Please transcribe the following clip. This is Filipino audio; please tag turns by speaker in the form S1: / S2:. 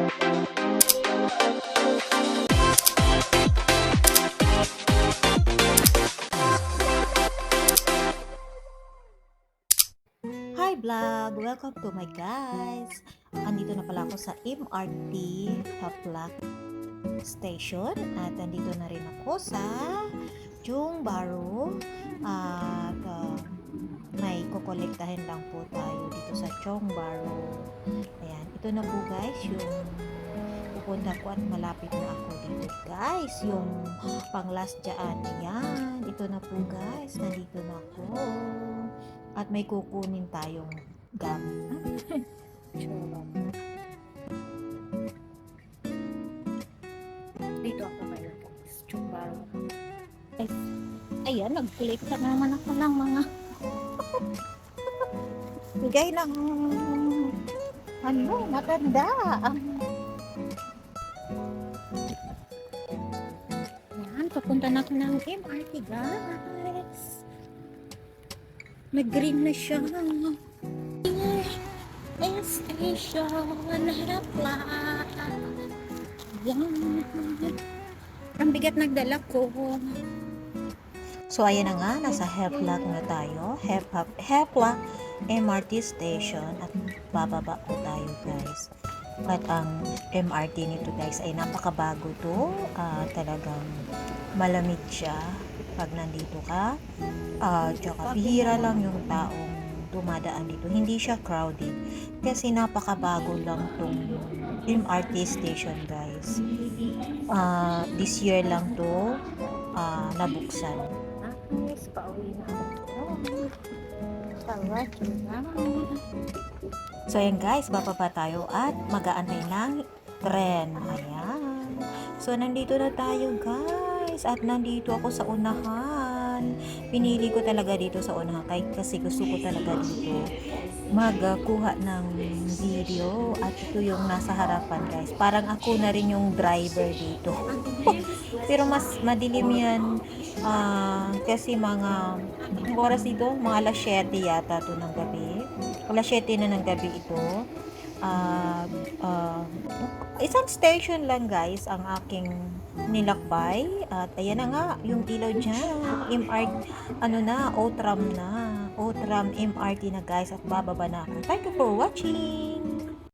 S1: Hi vlog! Welcome to my guys! Andito na pala ako sa MRT Paplak Station at andito na rin ako sa Jung Baru at uh, may kukolektahin lang po tayo dito sa Chong Baro. Ayan, ito na po guys yung pupunta ko at malapit na ako dito guys yung pang last dyan ayan ito na po guys nandito na ako at may kukunin tayong gum
S2: Dito ako ngayon guys. Chumbaro.
S1: ayan nag-collect na naman ako ng mga bigay ng ano maganda
S2: Yan, papunta na ako ng MRT guys. Nag-green na siya. Here is station Hapla. Yan. Ang bigat nagdala ko.
S1: So, ayan na nga, nasa Heplock na tayo. Hep- Heplock MRT Station at bababa po tayo guys. At ang MRT nito guys ay napakabago to. Ah, talagang malamig siya pag nandito ka. Ah, tsaka bihira lang yung taong dumadaan dito. Hindi siya crowded kasi napakabago lang tong MRT station guys. Ah, this year lang to ah, nabuksan.
S2: Guys, pauwi na ako. Tara, na.
S1: So ayan guys, bababa tayo at mag-aantay ng tren. Ayan. So nandito na tayo guys at nandito ako sa unahan. Pinili ko talaga dito sa kay kasi gusto ko talaga dito magkuha ng video at ito yung nasa harapan guys. Parang ako na rin yung driver dito. Pero mas madilim yan ah, kasi mga oras dito, mga alas 7 yata to ng gabi. Alas 7 na ng gabi ito. Ah, ah, isang station lang guys ang aking nilakbay. At ayan na nga yung ilaw dyan MRT ano na Otram na. Otram MRT na guys. At bababa na. Thank you for watching